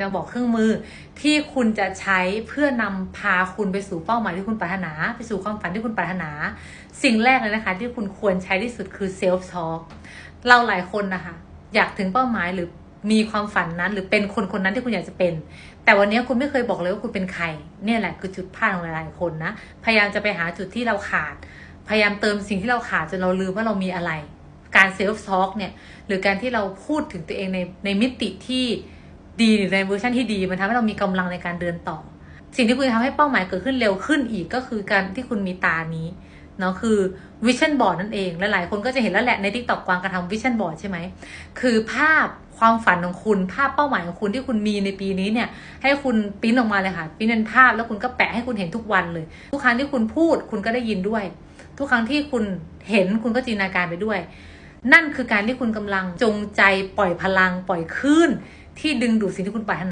จะบอกเครื่องมือที่คุณจะใช้เพื่อนำพาคุณไปสู่เป้าหมายที่คุณปรารถนา ไปสู่ความฝันที่คุณปรารถนา สิ่งแรกเลยนะคะ ที่คุณควรใช้ที่สุดคือเซลฟ์ทอ l k เราหลายคนนะคะ อยากถึงเป้าหมายหรือมีความฝันนั้น หรือเป็นคนคนนั้นที่คุณอยากจะเป็น แต่วันนี้คุณไม่เคยบอกเลยว่าคุณเป็นใคร เนี่ยแหละคือจุดพลาดของหลายคนนะพยายามจะไปหาจุดที่เราขาด พยายามเติมสิ่งที่เราขาดจนเราลืมว่าเรามีอะไร การเซลฟ์ทอ l k เนี่ยหรือการที่เราพูดถึงตัวเองในในมิติที่ ดีในเวอร์ชันที่ดี มันทำให้เรามีกำลังในการเดินต่อ สิ่งที่คุณทำให้เป้าหมายเกิดขึ้นเร็วขึ้นอีกก็คือการที่คุณมีตานี้เนาะคือวิชั่นบอร์ดนั่นเองและหลายคนก็จะเห็นแล้วแหละในทิกตอกกวางกระทำวิชั่นบอร์ดใช่ไหมคือภาพความฝันของคุณ ภาพเป้าหมายของคุณที่คุณมีในปีนี้เนี่ย ให้คุณปิ้นออกมาเลยค่ะปิ้นเป็นภาพแล้วคุณก็แปะให้คุณเห็นทุกวันเลย ทุกครั้งที่คุณพูดคุณก็ได้ยินด้วย ทุกครั้งที่คุณเห็นคุณก็จินตนาการไปด้วย นั่นคือการที่คุณกำลังจงใจปล่อยพลังปล่อยคลื่นที่ดึงดูดสิ่งที่คุณปรารถนา